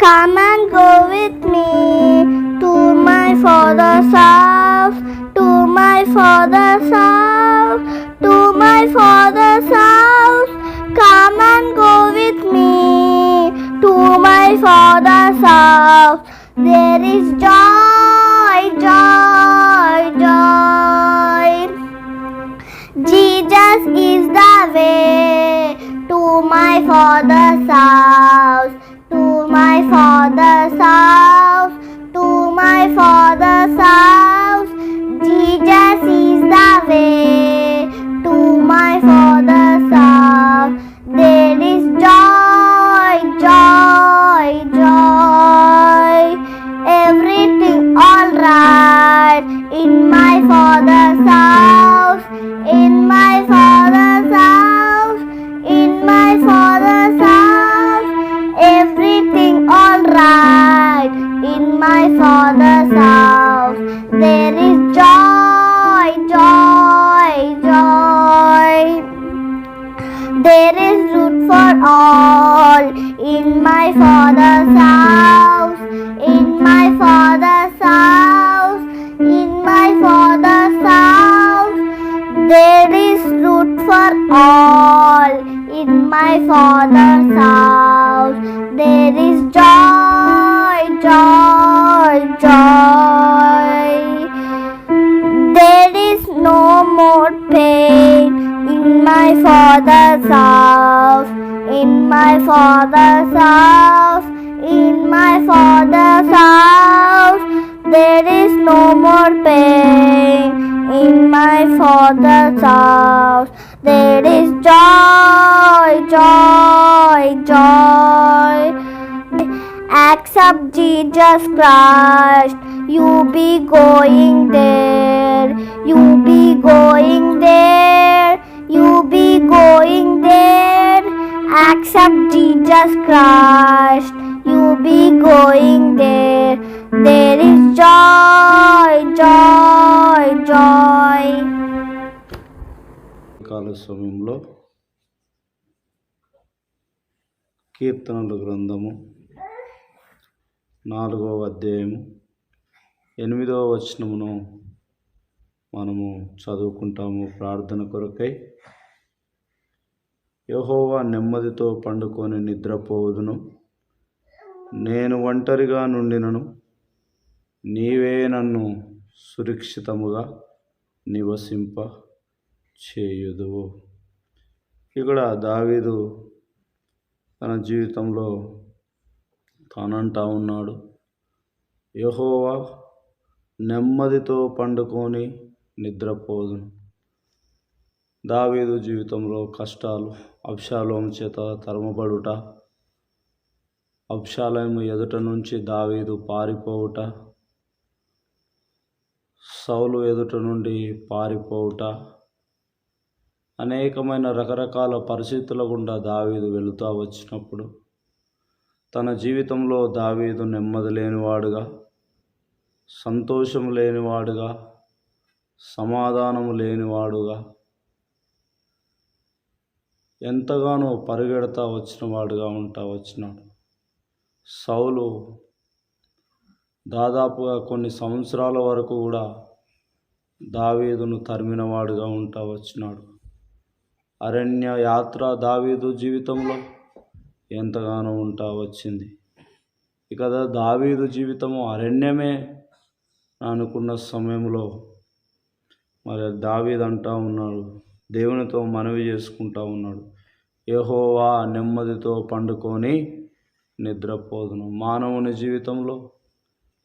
Come and go with me to my father's house, to my father's house, to my father's house. Come and go with me to my father's house. There is joy, joy, joy. Jesus is the way to my father's house, my father's house. Jesus is the way to my father's house. There is joy, joy, joy. Everything alright in my father's house, There is root for all in my father's house. There is joy, joy, joy. There is no more pain in my father's house, in my father's house, in my father's house. There is no more pain in my father's house. There is joy, joy, joy. Accept Jesus Christ. You be going there. You be going there. You be going there. Accept Jesus Christ. You be going there. There is joy, joy, boy. కాల సమయంలో కీర్తనలు గ్రంథము నాలుగవ అధ్యాయము ఎనిమిదవ వచనమును మనము చదువుకుంటాము ప్రార్థన కొరకై. యహోవా నెమ్మదితో పండుకొని నిద్రపోవుదును. నేను ఒంటరిగా నుండినను. నీవే నన్ను సురక్షితముగా నివసింప చేయుదువు ఇక్కడ దావీదు తన జీవితంలో తానంటా ఉన్నాడు. యహోవా నెమ్మదితో పండుకొని నిద్రపోదును. దావీదు జీవితంలో కష్టాలు అబ్షాలోం చేత తరమబడుట అప్షాలయం ఎదుట నుంచి దావీదు పారిపోవుట సౌలు ఎదుట నుండి పారిపోవుట. అనేకమైన రకరకాల పరిస్థితుల గుండా దావీదు వెళుతూ వచ్చినప్పుడు తన జీవితంలో దావీదు నెమ్మది లేనివాడుగా సంతోషం లేనివాడుగా సమాధానము లేనివాడుగా ఎంతగానో పరిగెడతా వచ్చిన వాడుగా ఉంటా వచ్చినాడు. సౌలు దాదాపుగా కొన్ని సంవత్సరాల వరకు కూడా దావీదును తరిమినవాడుగా ఉంటా వచ్చినాడు. అరణ్య యాత్ర దావీదు జీవితంలో ఎంతగానో ఉంటా వచ్చింది. ఇక దావీదు జీవితము అరణ్యమే అనుకున్న సమయంలో మరి దావీదు అంటా ఉన్నాడు దేవునితో మనవి చేసుకుంటా ఉన్నాడు. ఏహోవా నెమ్మదితో పండుకొని నిద్రపోదును. మానవుని జీవితంలో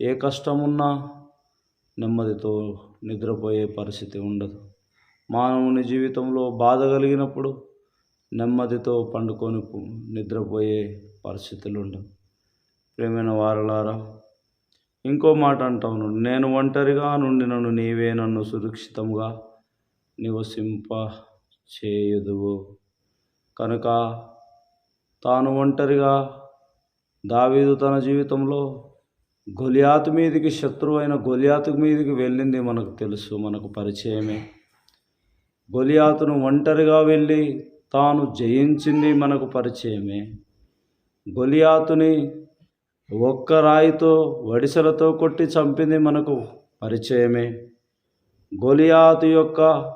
ఏ కష్టమున్నా నెమ్మదితో నిద్రపోయే పరిస్థితి ఉండదు. మానవుని జీవితంలో బాధ కలిగినప్పుడు నెమ్మదితో పండుకొని నిద్రపోయే పరిస్థితులు ఉండవు. ప్రేమైన వారలారా ఇంకో మాట అంటాను. నేను ఒంటరిగా నుండి నన్ను నీవే నన్ను సురక్షితంగా నివసింప చేయుదువు కనుక తాను ఒంటరిగా దావీదు తన జీవితంలో గొలియాతు మీదికి శత్రువు అయిన గొలియాతు మీదికి వెళ్ళింది మనకు తెలుసు మనకు పరిచయమే. గొలియాతును ఒంటరిగా వెళ్ళి తాను జయించింది మనకు పరిచయమే. గొలియాతుని ఒక్క రాయితో వడిసలతో కొట్టి చంపింది మనకు పరిచయమే. గొలియాతు యొక్క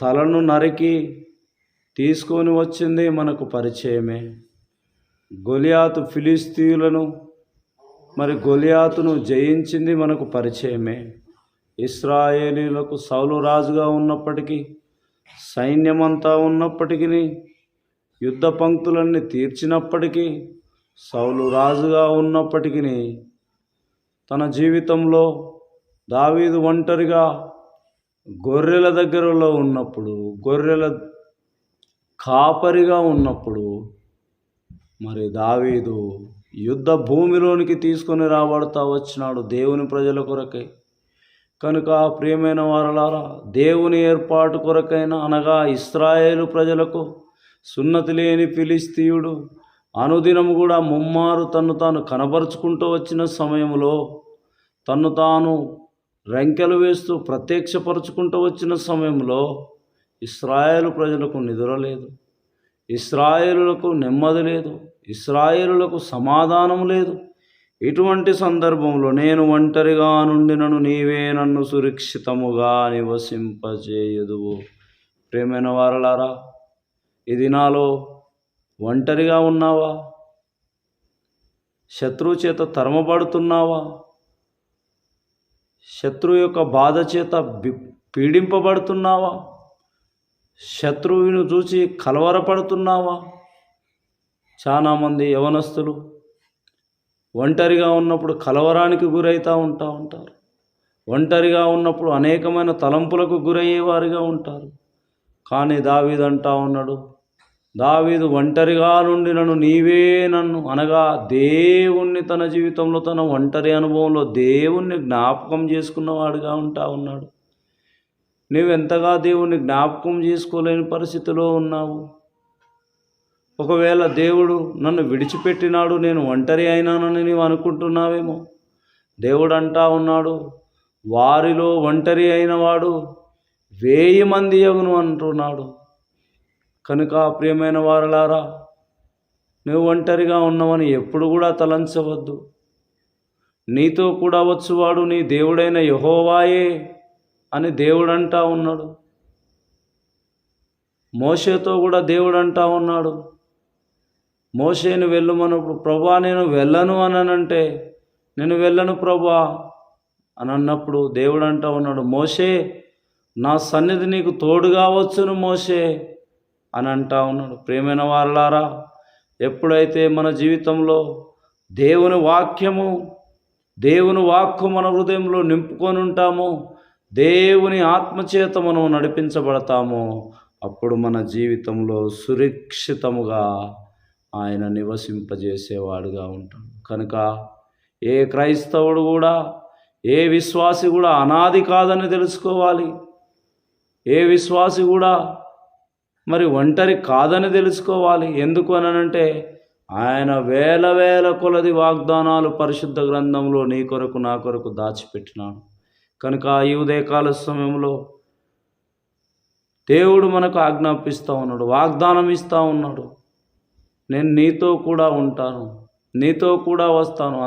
తలను నరికి తీసుకొని వచ్చింది మనకు పరిచయమే. గొలియాతు ఫిలిస్తీయులను మరి గొలియాతును జయించింది మనకు పరిచయమే. ఇస్రాయేలీలకు సౌలు రాజుగా ఉన్నప్పటికీ సైన్యమంతా ఉన్నప్పటికీ యుద్ధ పంక్తులన్నీ తీర్చినప్పటికీ సౌలు రాజుగా ఉన్నప్పటికీ తన జీవితంలో దావీదు ఒంటరిగా గొర్రెల దగ్గరలో ఉన్నప్పుడు గొర్రెల కాపరిగా ఉన్నప్పుడు మరి దావీదు యుద్ధ భూమిలోనికి తీసుకొని రాబడతా వచ్చినాడు దేవుని ప్రజల కొరకై. కనుక ప్రియమైన వారలారా దేవుని ఏర్పాటు కొరకైన అనగా ఇస్రాయేలు ప్రజలకు సున్నతి లేని ఫిలిస్తీయుడు అనుదినము కూడా ముమ్మారు తన్ను తాను కనబరుచుకుంటూ వచ్చిన సమయంలో తన్ను తాను రంకెలు వేస్తూ ప్రత్యక్షపరుచుకుంటూ వచ్చిన సమయంలో ఇస్రాయేలు ప్రజలకు నిద్ర లేదు. ఇస్రాయేలులకు నెమ్మది లేదు. ఇస్రాయేలులకు సమాధానం లేదు. ఇటువంటి సందర్భంలో నేను ఒంటరిగా నుండి నన్ను నీవే నన్ను సురక్షితముగా నివసింపజేయదువు. ప్రేమైన వారలారా ఈ దినాలో ఒంటరిగా ఉన్నావా? శత్రువు చేత తరమబడుతున్నావా? శత్రువు యొక్క బాధ చేత బి- పీడింపబడుతున్నావా? శత్రువును చూసి కలవరపడుతున్నావా? చాలామంది యవనస్తులు ఒంటరిగా ఉన్నప్పుడు కలవరానికి గురవుతూ ఉంటా ఉంటారు. ఒంటరిగా ఉన్నప్పుడు అనేకమైన తలంపులకు గురయ్యేవారుగా ఉంటారు. కానీ దావీదు అంటా ఉన్నాడు దావీదు ఒంటరిగా నుండి నన్ను నీవే నన్ను అనగా దేవుణ్ణి తన జీవితంలో తన ఒంటరి అనుభవంలో దేవుణ్ణి జ్ఞాపకం చేసుకున్నవాడుగా ఉంటా ఉన్నాడు. నువ్వెంతగా దేవుణ్ణి జ్ఞాపకం చేసుకోలేని పరిస్థితిలో ఉన్నావు. ఒకవేళ దేవుడు నన్ను విడిచిపెట్టినాడు నేను ఒంటరి అయినానని నీవు అనుకుంటున్నావేమో? దేవుడు అంటా ఉన్నాడు వారిలో ఒంటరి అయినవాడు వేయి మంది యగును అంటున్నాడు. కనుక ప్రియమైన వారలారా నువ్వు ఒంటరిగా ఉన్నావని ఎప్పుడు కూడా తలంచవద్దు. నీతో కూడా వచ్చువాడు నీ దేవుడైన యహోవాయే అని దేవుడు అంటా ఉన్నాడు. మోషతో కూడా దేవుడు అంటా ఉన్నాడు. మోషేను వెళ్ళమన్నప్పుడు ప్రభా నేను వెళ్ళను అని అంటే నేను వెళ్ళను ప్రభా అని అన్నప్పుడు దేవుడు అంటా ఉన్నాడు మోషే నా సన్నిధి నీకు తోడుగా వచ్చును మోషే అని అంటా ఉన్నాడు. ప్రేమైన వారలారా ఎప్పుడైతే మన జీవితంలో దేవుని వాక్యము దేవుని వాక్కు మన హృదయంలో నింపుకొని ఉంటామో దేవుని ఆత్మచేత మనం నడిపించబడతామో అప్పుడు మన జీవితంలో సురక్షితముగా ఆయన నివసింపజేసేవాడుగా ఉంటాడు. కనుక ఏ క్రైస్తవుడు కూడా ఏ విశ్వాసి కూడా అనాది కాదని తెలుసుకోవాలి. ఏ విశ్వాసి కూడా మరి ఒంటరి కాదని తెలుసుకోవాలి. ఎందుకు అనంటే ఆయన వేల వేల కొలది వాగ్దానాలు పరిశుద్ధ గ్రంథంలో నీ కొరకు నా కొరకు దాచిపెట్టినాడు. కనుక ఈ ఉదయకాల సమయంలో దేవుడు మనకు ఆజ్ఞాపిస్తూ ఉన్నాడు వాగ్దానం ఇస్తూ ఉన్నాడు. నేను నీతో కూడా ఉంటాను. నీతో కూడా వస్తాను.